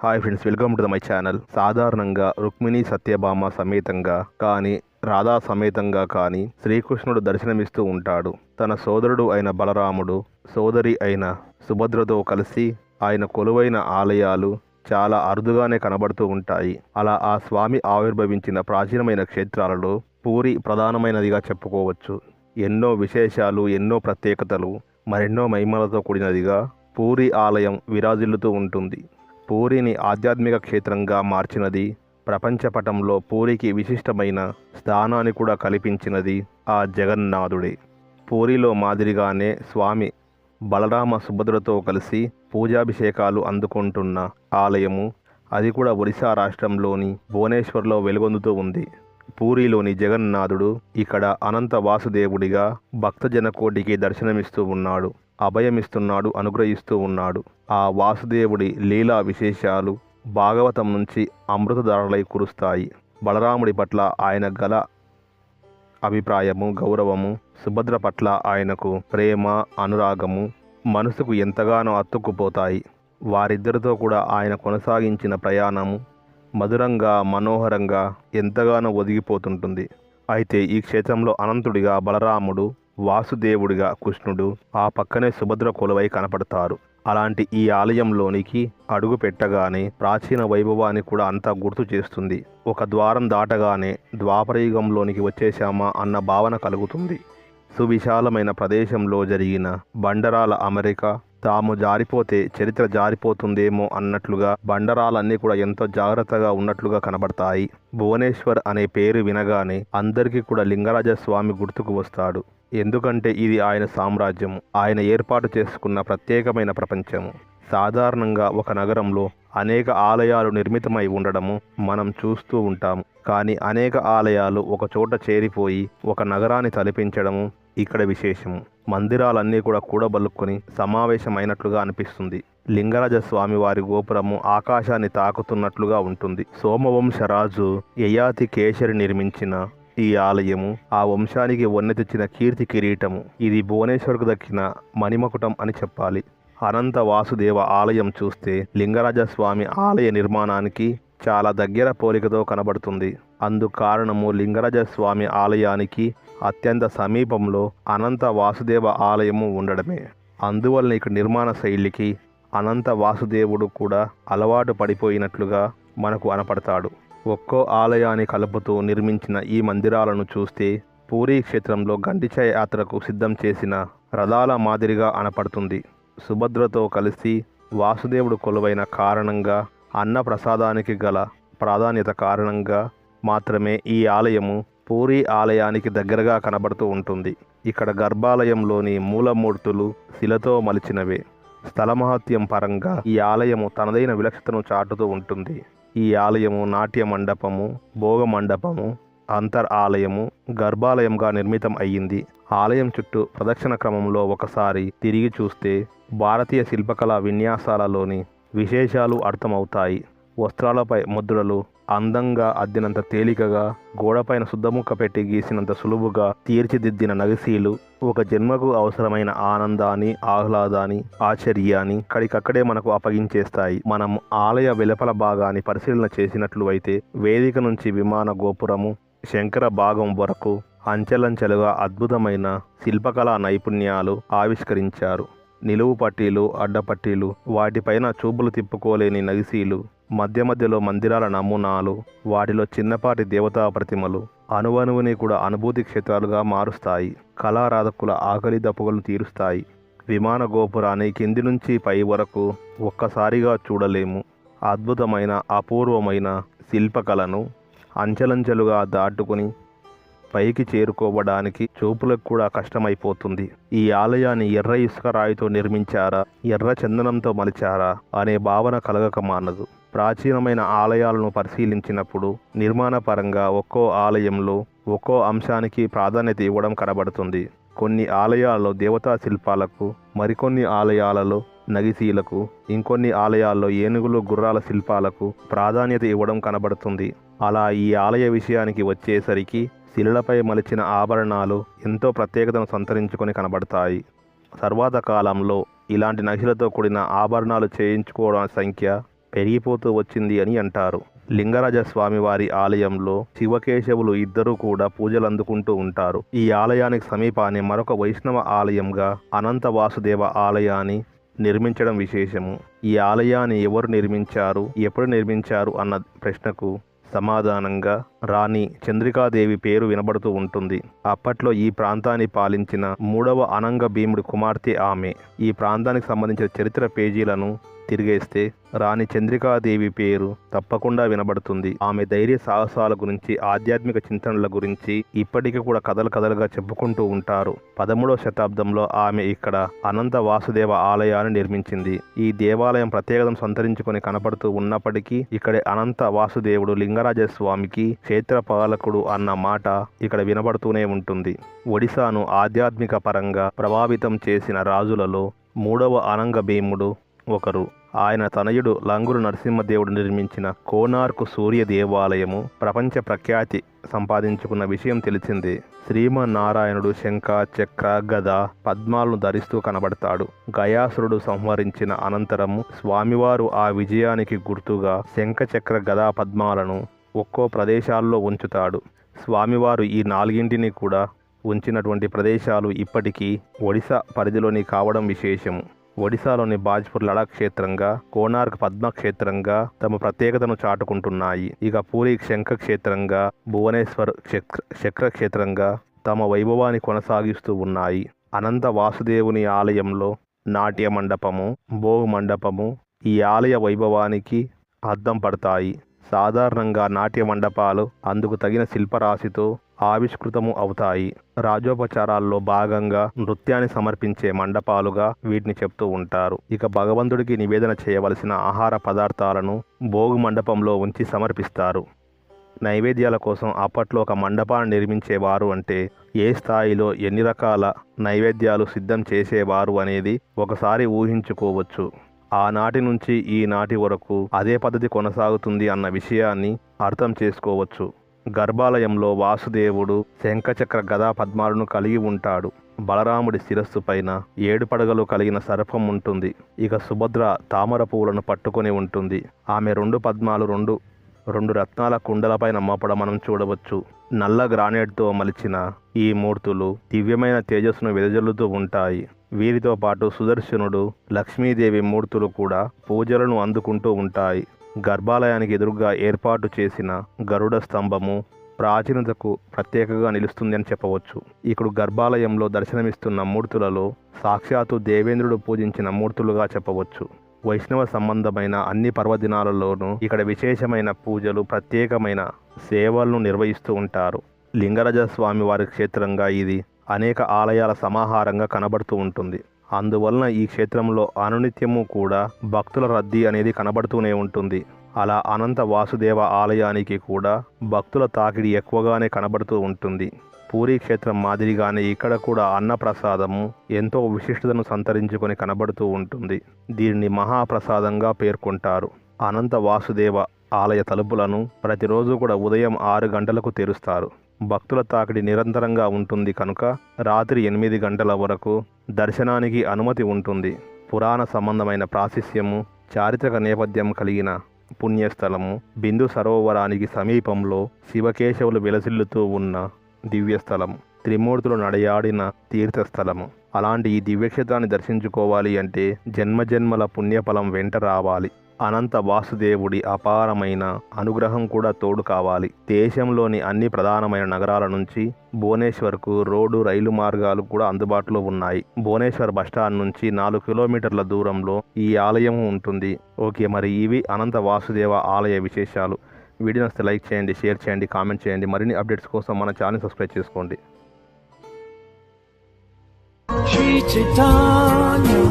Hi friends welcome to the my channel సాధారణంగా రుక్మిణి సత్యభామ సమేతంగా కానీ రాధా సమేతంగా కానీ శ్రీకృష్ణుడు దర్శనమిస్తూ ఉంటాడు. తన సోదరుడు అయిన బలరాముడు సోదరి అయిన సుభద్రతో కలిసి ఆయన కొలువైన ఆలయాలు చాలా అరుదుగానే కనబడుతూ ఉంటాయి. అలా ఆ స్వామి ఆవిర్భవించిన ప్రాచీనమైన క్షేత్రాలలో పూరి ప్రధానమైనదిగా చెప్పుకోవచ్చు. ఎన్నో విశేషాలు ఎన్నో ప్రత్యేకతలు మరెన్నో మహిమలతో కూడినదిగా పూరి ఆలయం విరాజిల్లుతూ ఉంటుంది. పూరిని ఆధ్యాత్మిక క్షేత్రంగా మార్చినది ప్రపంచపటంలో పూరికి విశిష్టమైన స్థానాన్ని కూడా కల్పించినది ఆ జగన్నాథుడే. పూరిలో మాదిరిగానే స్వామి బలరామ సుభద్రతో కలిసి పూజాభిషేకాలు అందుకుంటున్న ఆలయము అది కూడా ఒడిశా రాష్ట్రంలోని భువనేశ్వర్లో వెలుగొందుతూ ఉంది. పూరిలోని జగన్నాథుడు ఇక్కడ అనంత వాసుదేవుడిగా భక్తజన కోటికి దర్శనమిస్తూ ఉన్నాడు. అభయమిస్తున్నాడు అనుగ్రహిస్తూ ఉన్నాడు. ఆ వాసుదేవుడి లీలా విశేషాలు భాగవతం నుంచి అమృతధారలై కురుస్తాయి. బలరాముడి పట్ల ఆయన గల అభిప్రాయము గౌరవము సుభద్ర పట్ల ఆయనకు ప్రేమ అనురాగము మనసుకు ఎంతగానో అత్తుకుపోతాయి వారిద్దరితో కూడా ఆయన కొనసాగించిన ప్రయాణము మధురంగా మనోహరంగా ఎంతగానో ఒదిగిపోతుంటుంది. అయితే ఈ క్షేత్రంలో అనంతుడిగా బలరాముడు వాసుదేవుడిగా కృష్ణుడు ఆ పక్కనే సుభద్ర కొలువై కనపడతారు. అలాంటి ఈ ఆలయంలోనికి అడుగు పెట్టగానే ప్రాచీన వైభవాన్ని కూడా అంతా గుర్తు చేస్తుంది. ఒక ద్వారం దాటగానే ద్వాపరయుగంలోనికి వచ్చేశామా అన్న భావన కలుగుతుంది. సువిశాలమైన ప్రదేశంలో జరిగిన బండరాల అమెరికా తాము జారిపోతే చరిత్ర జారిపోతుందేమో అన్నట్లుగా బండరాలన్నీ కూడా ఎంతో జాగ్రత్తగా ఉన్నట్లుగా కనబడతాయి. భువనేశ్వర్ అనే పేరు వినగానే అందరికీ కూడా లింగరాజ స్వామి గుర్తుకు వస్తాడు. ఎందుకంటే ఇది ఆయన సామ్రాజ్యం. ఆయన ఏర్పాటు చేసుకున్న ప్రత్యేకమైన ప్రపంచము. సాధారణంగా ఒక నగరంలో అనేక ఆలయాలు నిర్మితమై ఉండడము మనం చూస్తూ ఉంటాము. కానీ అనేక ఆలయాలు ఒక చోట చేరిపోయి ఒక నగరాన్ని తలపించడము ఇక్కడ విశేషము. మందిరాలన్నీ కూడా కూడబలుక్కొని సమావేశమైనట్లుగా అనిపిస్తుంది. లింగరాజ స్వామి వారి గోపురము ఆకాశాన్ని తాకుతున్నట్లుగా ఉంటుంది. సోమవంశరాజు యయాతి కేసరి నిర్మించిన ఈ ఆలయము ఆ వంశానికి వన్నె తెచ్చిన కీర్తి కిరీటము. ఇది భువనేశ్వర్కు దక్కిన మణిమకుటం అని చెప్పాలి. అనంత వాసుదేవ ఆలయం చూస్తే లింగరాజస్వామి ఆలయ నిర్మాణానికి చాలా దగ్గర పోలికతో కనబడుతుంది. అందు కారణము లింగరాజస్వామి ఆలయానికి అత్యంత సమీపంలో అనంత వాసుదేవ ఆలయము ఉండడమే. అందువలన ఇక్కడ నిర్మాణ శైలికి అనంత వాసుదేవుడు కూడా అలవాటు పడిపోయినట్లుగా మనకు అనపడతాడు. ఒక్కో ఆలయాన్ని కలుపుతూ నిర్మించిన ఈ మందిరాలను చూస్తే పూరీ క్షేత్రంలో గండిచ యాత్రకు సిద్ధం చేసిన రథాల మాదిరిగా అనపడుతుంది. సుభద్రతో కలిసి వాసుదేవుడు కొలువైన కారణంగా అన్న ప్రసాదానికి గల ప్రాధాన్యత కారణంగా మాత్రమే ఈ ఆలయము పూరీ ఆలయానికి దగ్గరగా కనబడుతూ ఉంటుంది. ఇక్కడ గర్భాలయంలోని మూలమూర్తులు శిలతో మలిచినవే. స్థలమహత్యం పరంగా ఈ ఆలయము తనదైన విలక్షతను చాటుతూ ఉంటుంది. ఈ ఆలయము నాట్య మండపము భోగ మండపము అంతర్ ఆలయము గర్భాలయంగా నిర్మితం అయ్యింది. ఆలయం చుట్టూ ప్రదక్షిణ క్రమంలో ఒకసారి తిరిగి చూస్తే భారతీయ శిల్పకళా విన్యాసాలలోని విశేషాలు అర్థమవుతాయి. వస్త్రాలపై ముద్రలు అందంగా అద్దినంత తేలికగా గోడపైన శుద్ధముక్క పెట్టి గీసినంత సులువుగా తీర్చిదిద్దిన నగిసీలు ఒక జన్మకు అవసరమైన ఆనందాన్ని ఆహ్లాదాన్ని ఆశ్చర్యాన్ని కడికక్కడే మనకు అప్పగించేస్తాయి. మనం ఆలయ వెలుపల భాగాన్ని పరిశీలన చేసినట్లు అయితే వేదిక నుంచి విమాన గోపురము శంకర భాగం వరకు అంచెలంచెలుగా అద్భుతమైన శిల్పకళా నైపుణ్యాలు ఆవిష్కరించారు. నిలువు పట్టీలు అడ్డపట్టీలు వాటిపైన చూపులు తిప్పుకోలేని నగిసీలు మధ్య మధ్యలో మందిరాల నమూనాలు వాటిలో చిన్నపాటి దేవతా ప్రతిమలు అణువణువుని కూడా అనుభూతి క్షేత్రాలుగా మారుస్తాయి కళారాధకుల ఆకలి దప్పులను తీరుస్తాయి. విమాన గోపురాన్ని కింది నుంచి పై వరకు ఒక్కసారిగా చూడలేము. అద్భుతమైన అపూర్వమైన శిల్పకళను అంచెలంచెలుగా దాటుకుని పైకి చేరుకోవడానికి చూపులకు కూడా కష్టమైపోతుంది. ఈ ఆలయాన్ని ఎర్ర ఇసుక రాయితో నిర్మించారా ఎర్ర చందనంతో మలిచారా అనే భావన కలగక మానదు. ప్రాచీనమైన ఆలయాలను పరిశీలించినప్పుడు నిర్మాణ పరంగా ఒక్కో ఆలయంలో ఒక్కో అంశానికి ప్రాధాన్యత ఇవ్వడం కనబడుతుంది. కొన్ని ఆలయాల్లో దేవతా శిల్పాలకు మరికొన్ని ఆలయాలలో నగిసీలకు ఇంకొన్ని ఆలయాల్లో ఏనుగులు గుర్రాల శిల్పాలకు ప్రాధాన్యత ఇవ్వడం కనబడుతుంది. అలా ఈ ఆలయ విషయానికి వచ్చేసరికి శిలలపై మలిచిన ఆభరణాలు ఎంతో ప్రత్యేకతను సంతరించుకొని కనబడతాయి. తర్వాత కాలంలో ఇలాంటి నగిలతో కూడిన ఆభరణాలు చేయించుకోవడం సంఖ్య పెరిగిపోతూ వచ్చింది అని అంటారు. లింగరాజ స్వామివారి ఆలయంలో శివకేశవులు ఇద్దరూ కూడా పూజలు అందుకుంటూ ఉంటారు. ఈ ఆలయానికి సమీపాన్ని మరొక వైష్ణవ ఆలయంగా అనంత వాసుదేవ ఆలయాన్ని నిర్మించడం విశేషము. ఈ ఆలయాన్ని ఎవరు నిర్మించారు? ఎప్పుడు నిర్మించారు? అన్న ప్రశ్నకు సమాధానంగా రాణి చంద్రికాదేవి పేరు వినబడుతూ ఉంటుంది. అప్పట్లో ఈ ప్రాంతాన్ని పాలించిన మూడవ అనంగ భీముడి కుమార్తె ఆమె. ఈ ప్రాంతానికి సంబంధించిన చరిత్ర పేజీలను తిరిగేస్తే రాణి చంద్రికాదేవి పేరు తప్పకుండా వినబడుతుంది. ఆమె ధైర్య సాహసాల గురించి ఆధ్యాత్మిక చింతనల గురించి ఇప్పటికీ కూడా కథలు కథలుగా చెప్పుకుంటూ ఉంటారు. పదమూడవ శతాబ్దంలో ఆమె ఇక్కడ అనంత వాసుదేవ ఆలయాన్ని నిర్మించింది. ఈ దేవాలయం ప్రత్యేకతను సంతరించుకొని కనపడుతూ ఉన్నప్పటికీ ఇక్కడ అనంత వాసుదేవుడు లింగరాజ స్వామికి క్షేత్రపాలకుడు అన్న మాట ఇక్కడ వినబడుతూనే ఉంటుంది. ఒడిశాను ఆధ్యాత్మిక పరంగా ప్రభావితం చేసిన రాజులలో మూడవ అనంగ భీముడు ఒకరు. ఆయన తనయుడు లంగురు నరసింహదేవుడు నిర్మించిన కోనార్కు సూర్య దేవాలయము ప్రపంచ ప్రఖ్యాతి సంపాదించుకున్న విషయం తెలిసిందే. శ్రీమన్నారాయణుడు శంఖ చక్ర గద పద్మాలను ధరిస్తూ కనబడతాడు. గయాసురుడు సంహరించిన అనంతరము స్వామివారు ఆ విజయానికి గుర్తుగా శంఖ చక్ర గదా పద్మాలను ఒక్కో ప్రదేశాల్లో ఉంచుతాడు. స్వామివారు ఈ నాలుగింటిని కూడా ఉంచినటువంటి ప్రదేశాలు ఇప్పటికీ ఒడిశా పరిధిలోని కావడం విశేషము. ఒడిశాలోని బాజ్పూర్ లడాక్ క్షేత్రంగా కోనార్క్ పద్మ క్షేత్రంగా తమ ప్రత్యేకతను చాటుకుంటున్నాయి. ఇక పూరి శంఖ క్షేత్రంగా భువనేశ్వర్ శక్ర క్షేత్రంగా తమ వైభవాన్ని కొనసాగిస్తూ ఉన్నాయి. అనంత వాసుదేవుని ఆలయంలో నాట్య మండపము భోగు మండపము ఈ ఆలయ వైభవానికి అద్దం పడతాయి. సాధారణంగా నాట్య మండపాలు అందుకు తగిన శిల్పరాశితో ఆవిష్కృతము అవుతాయి. రాజోపచారాల్లో భాగంగా నృత్యాన్ని సమర్పించే మండపాలుగా వీటిని చెప్తూ ఉంటారు. ఇక భగవంతుడికి నివేదన చేయవలసిన ఆహార పదార్థాలను భోగు మండపంలో ఉంచి సమర్పిస్తారు. నైవేద్యాల కోసం అప్పట్లో ఒక మండపాన్ని నిర్మించేవారు అంటే ఏ స్థాయిలో ఎన్ని రకాల నైవేద్యాలు సిద్ధం చేసేవారు అనేది ఒకసారి ఊహించుకోవచ్చు. ఆనాటి నుంచి ఈనాటి వరకు అదే పద్ధతి కొనసాగుతుంది అన్న విషయాన్ని అర్థం చేసుకోవచ్చు. గర్భాలయంలో వాసుదేవుడు శంఖచక్ర గదా పద్మాలను కలిగి ఉంటాడు. బలరాముడి శిరస్సు పైన ఏడు పడగలు కలిగిన సర్పం ఉంటుంది. ఇక సుభద్ర తామర పువ్వులను పట్టుకొని ఉంటుంది. ఆమె రెండు పద్మాలు రెండు రెండు రత్నాల కుండలపైన మోపడం మనం చూడవచ్చు. నల్ల గ్రానైట్తో మలిచిన ఈ మూర్తులు దివ్యమైన తేజస్సును వెదజల్లుతూ ఉంటాయి. వీరితో పాటు సుదర్శనుడు లక్ష్మీదేవి మూర్తులు కూడా పూజలను అందుకుంటూ ఉంటాయి. గర్భాలయానికి ఎదురుగా ఏర్పాటు చేసిన గరుడ స్తంభము ప్రాచీనతకు ప్రత్యేకగా నిలుస్తుంది అని చెప్పవచ్చు. ఇక్కడ గర్భాలయంలో దర్శనమిస్తున్న మూర్తులలో సాక్షాత్తు దేవేంద్రుడు పూజించిన మూర్తులుగా చెప్పవచ్చు. వైష్ణవ సంబంధమైన అన్ని పర్వదినాలలోనూ ఇక్కడ విశేషమైన పూజలు ప్రత్యేకమైన సేవలను నిర్వహిస్తూ ఉంటారు. లింగరాజ స్వామి వారి క్షేత్రంగా ఇది అనేక ఆలయాల సమాహారంగా కనబడుతూ ఉంటుంది. అందువలన ఈ క్షేత్రంలో అనునిత్యము కూడా భక్తుల రద్దీ అనేది కనబడుతూనే ఉంటుంది. అలా అనంత వాసుదేవ ఆలయానికి కూడా భక్తుల తాకిడి ఎక్కువగానే కనబడుతూ ఉంటుంది. పూరీ క్షేత్రం మాదిరిగానే ఇక్కడ కూడా అన్నప్రసాదము ఎంతో విశిష్టతను సంతరించుకొని కనబడుతూ ఉంటుంది. దీనిని మహాప్రసాదంగా పేర్కొంటారు. అనంత వాసుదేవ ఆలయ తలుపులను ప్రతిరోజు కూడా ఉదయం ఆరు గంటలకు తెరుస్తారు. భక్తుల తాకిడి నిరంతరంగా ఉంటుంది కనుక రాత్రి ఎనిమిది గంటల వరకు దర్శనానికి అనుమతి ఉంటుంది. పురాణ సంబంధమైన ప్రాశస్యము చారిత్రక నేపథ్యం కలిగిన పుణ్యస్థలము బిందు సరోవరానికి సమీపంలో శివకేశవులు విలసిల్లుతూ ఉన్న దివ్యస్థలము త్రిమూర్తులు నడయాడిన తీర్థస్థలము. అలాంటి ఈ దివ్యక్షేత్రాన్ని దర్శించుకోవాలి అంటే జన్మజన్మల పుణ్యఫలం వెంట రావాలి. అనంత వాసుదేవుడి అపారమైన అనుగ్రహం కూడా తోడు కావాలి. దేశంలోని అన్ని ప్రధానమైన నగరాల నుంచి భువనేశ్వర్కు రోడ్డు రైలు మార్గాలు కూడా అందుబాటులో ఉన్నాయి. భువనేశ్వర్ బస్టాండ్ నుంచి నాలుగు కిలోమీటర్ల దూరంలో ఈ ఆలయం ఉంటుంది. ఓకే మరి ఇవి అనంత వాసుదేవ ఆలయ విశేషాలు. వీడియో నచ్చితే లైక్ చేయండి షేర్ చేయండి కామెంట్ చేయండి. మరిన్ని అప్డేట్స్ కోసం మన ఛానల్ సబ్స్క్రైబ్ చేసుకోండి. Shri